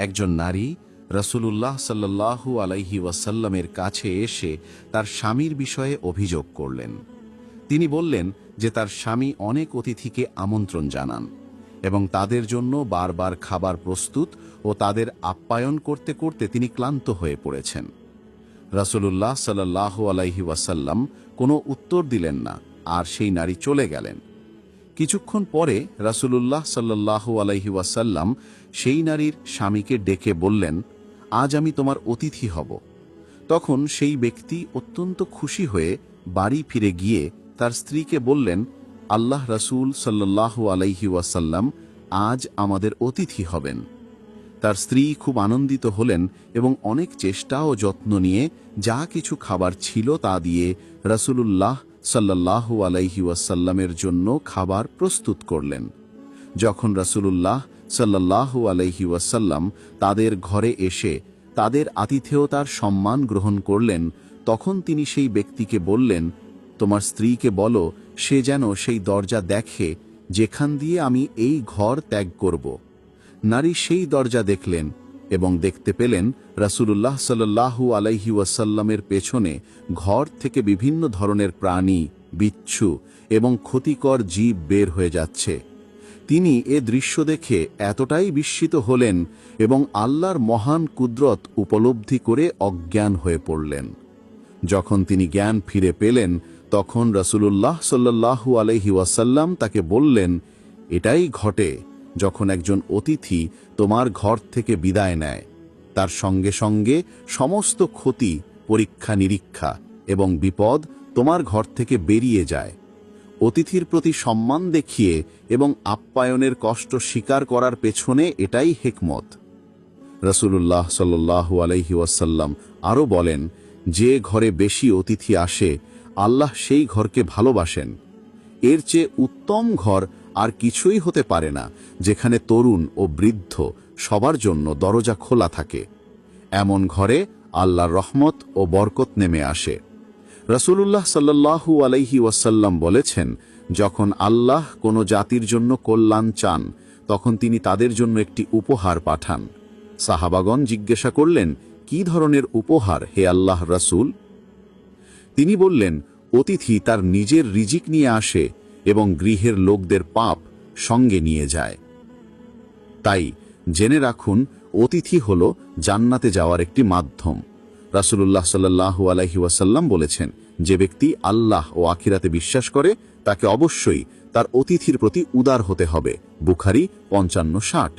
একজন নারী রসুলুল্লাহ সাল্লাল্লাহু আলাইহি ওয়াসাল্লামের কাছে এসে তার স্বামীর বিষয়ে অভিযোগ করলেন। তিনি বললেন যে তার স্বামী অনেক অতিথিকে আমন্ত্রণ জানান এবং তাদের জন্য বারবার খাবার প্রস্তুত ও তাদের আপ্যায়ন করতে করতে তিনি ক্লান্ত হয়ে পড়েছেন। রাসূলুল্লাহ সাল্লাল্লাহু আলাইহি ওয়াসাল্লাম কোনো উত্তর দিলেন না আর সেই নারী চলে গেলেন। কিছুক্ষণ পরে রাসূলুল্লাহ সাল্লাল্লাহু আলাইহি ওয়াসাল্লাম সেই নারীর স্বামীকে ডেকে বললেন, আজ আমি তোমার অতিথি হব। তখন সেই ব্যক্তি অত্যন্ত খুশি হয়ে বাড়ি ফিরে গিয়ে তার স্ত্রীকে বললেন, আল্লাহ রাসূল সাল্লাল্লাহু আলাইহি ওয়াসাল্লাম আজ আমাদের অতিথি হবেন। তার স্ত্রী খুব আনন্দিত হলেন এবং অনেক চেষ্টা ও যত্ন নিয়ে যা কিছু খাবার ছিল তা দিয়ে রাসূলুল্লাহ সাল্লাল্লাহু আলাইহি ওয়াসাল্লামের জন্য খাবার প্রস্তুত করলেন। যখন রাসূলুল্লাহ সাল্লাল্লাহু আলাইহি ওয়াসাল্লাম তাদের ঘরে এসে তাদের আতিথেয়তার সম্মান গ্রহণ করলেন, তখন তিনি সেই ব্যক্তিকে বললেন, তোমার স্ত্রীকে বলো, সে যেন সেই দরজা দেখে যেখান দিয়ে আমি এই ঘর ত্যাগ করব। নারী সেই দরজা দেখলেন এবং দেখতে পেলেন রাসূলুল্লাহ সাল্লাল্লাহু আলাইহি ওয়াসাল্লামের পেছনে ঘর থেকে বিভিন্ন ধরনের প্রাণী, বিচ্ছু এবং ক্ষতিকর জীব বের হয়ে যাচ্ছে। তিনি এ দৃশ্য দেখে এতটাই বিস্মিত হলেন এবং আল্লাহর মহান কুদরত উপলব্ধি করে অজ্ঞান হয়ে পড়লেন। যখন তিনি জ্ঞান ফিরে পেলেন, তখন রাসূলুল্লাহ সাল্লাল্লাহু আলাইহি ওয়াসাল্লাম তাকে বললেন, এটাই ঘটে। যখন একজন অতিথি তোমার ঘর থেকে বিদায় নেয়, তার সঙ্গে সঙ্গে সমস্ত ক্ষতি, পরীক্ষা নিরীক্ষা এবং বিপদ তোমার ঘর থেকে বেরিয়ে যায়। অতিথির প্রতি সম্মান দেখিয়ে এবং আপ্যায়নের কষ্ট স্বীকার করার পেছনে এটাই হেকমত। রসুল্লাহ সাল্লু আলহি ওয়াসাল্লাম আরও বলেন, যে ঘরে বেশি অতিথি আসে, আল্লাহ সেই ঘরকে ভালোবাসেন। এর চেয়ে উত্তম ঘর আর কিছুই হতে পারে না, যেখানে তরুণ ও বৃদ্ধ সবার জন্য দরজা খোলা থাকে। এমন ঘরে আল্লাহর রহমত ও বরকত নেমে আসে। রসুল্লাহ সাল্লাহু আলাইহি ওয়াসাল্লাম বলেছেন, যখন আল্লাহ কোনো জাতির জন্য কল্যাণ চান, তখন তিনি তাদের জন্য একটি উপহার পাঠান। সাহাবাগন জিজ্ঞাসা করলেন, কি ধরনের উপহার, হে আল্লাহ রসুল? তিনি বললেন, অতিথি তার নিজের রিজিক নিয়ে আসে এবং গৃহের লোকদের পাপ সঙ্গে নিয়ে যায়। তাই জেনে রাখুন, অতিথি হল জান্নাতে যাওয়ার একটি মাধ্যম। রাসুলুল্লাহ সাল্লু আলহি ওয়াসাল্লাম বলেছেন, যে ব্যক্তি আল্লাহ ও আখিরাতে বিশ্বাস করে, তাকে অবশ্যই তার অতিথির প্রতি উদার হতে হবে। বুখারি পঞ্চান্ন ষাট।